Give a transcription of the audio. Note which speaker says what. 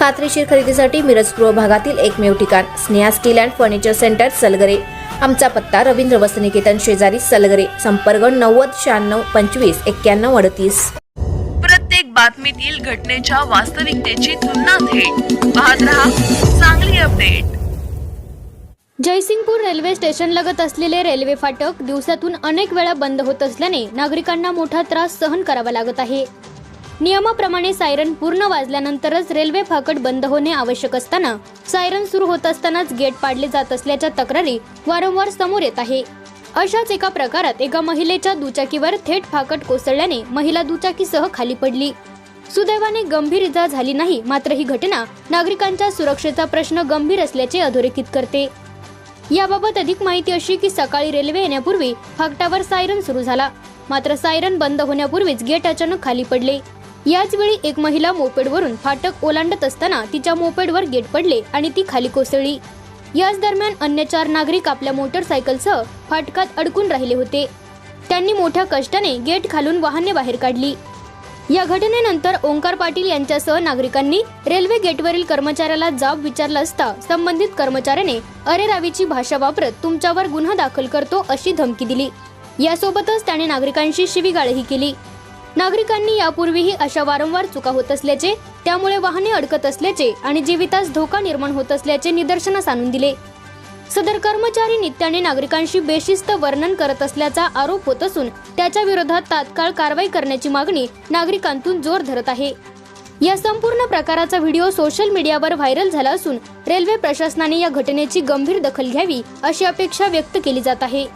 Speaker 1: खात्रीशीर खरेदीसाठी मिरज पूर्व भागातील एकमेव ठिकाण Sneha steel and furniture centre Salgare. आमचा पत्ता रवींद्र वसनिकेतन शेजारी सलगरे संपर्क नव्वद शहाण्णव पंचवीस एक्क्याण्णव अडतीस.
Speaker 2: प्रत्येक बातमीतील घटनेच्या वास्तविकतेची तुलना थेट. पाहत रहा चांगली अपडेट.
Speaker 3: जयसिंगपूर रेल्वे स्टेशनलगत असलेले रेल्वे फाटक दिवसातून अनेक वेळा बंद होत असल्याने नागरिकांना मोठा त्रास सहन करावा लागत आहे. नियमाप्रमाणे सायरन पूर्ण वाजल्यानंतरच रेल्वे फाकट बंद होणे आवश्यक असताना सायरन सुरू होत असतानाच गेट पाडले जात असल्याच्या तक्रारी वारंवार समोर येत आहे. अशाच एका प्रकारात एका महिलेच्या दुचाकीवर थेट फाकट कोसळल्याने महिला दुचाकीसह खाली पडली. सुदैवाने गंभीर इजा झाली नाही मात्र ही घटना नागरिकांच्या सुरक्षेचा प्रश्न गंभीर असल्याचे अधोरेखित करते. याबाबत अधिक माहिती अशी की सकाळी रेल्वे येण्यापूर्वी फाकटावर सायरन सुरू झाला. मात्र सायरन बंद होण्यापूर्वीच गेट अचानक खाली पडले. याचवेळी एक महिला मोपेडवरून फाटक ओलांडत असताना तिच्या मोपेडवर गेट पडले आणि ती खाली कोसळली. याच दरम्यान अन्य चार नागरिक आपल्या मोटरसायकलसह फाटकात अडकून राहिले होते. त्यांनी मोठ्या कष्टाने गेट खालून वाहने बाहेर काढली. या घटनेनंतर ओंकार पाटील यांच्यासह नागरिकांनी रेल्वे गेटवरील कर्मचाऱ्याला जाब विचारला असता संबंधित कर्मचाऱ्याने अरेरावीची भाषा वापरत तुमच्यावर गुन्हा दाखल करतो अशी धमकी दिली. यासोबतच त्याने नागरिकांशी शिवीगाळही केली. नागरिकांनी यापूर्वीही अशा वारंवार चुका होत असल्याचे त्यामुळे वाहने अडकत असल्याचे आणि जीवितास धोका निर्माण होत असल्याचे निदर्शनास आणून दिले. सदर कर्मचारी नित्याने नागरिकांशी बेशिस्त वर्णन करत असल्याचा आरोप होत असून त्याच्या विरोधात तात्काळ कारवाई करण्याची मागणी नागरिकांतून जोर धरत आहे. या संपूर्ण प्रकाराचा व्हिडिओ सोशल मीडियावर व्हायरल झाला असून रेल्वे प्रशासनाने या घटनेची गंभीर दखल घ्यावी अशी अपेक्षा व्यक्त केली जात आहे.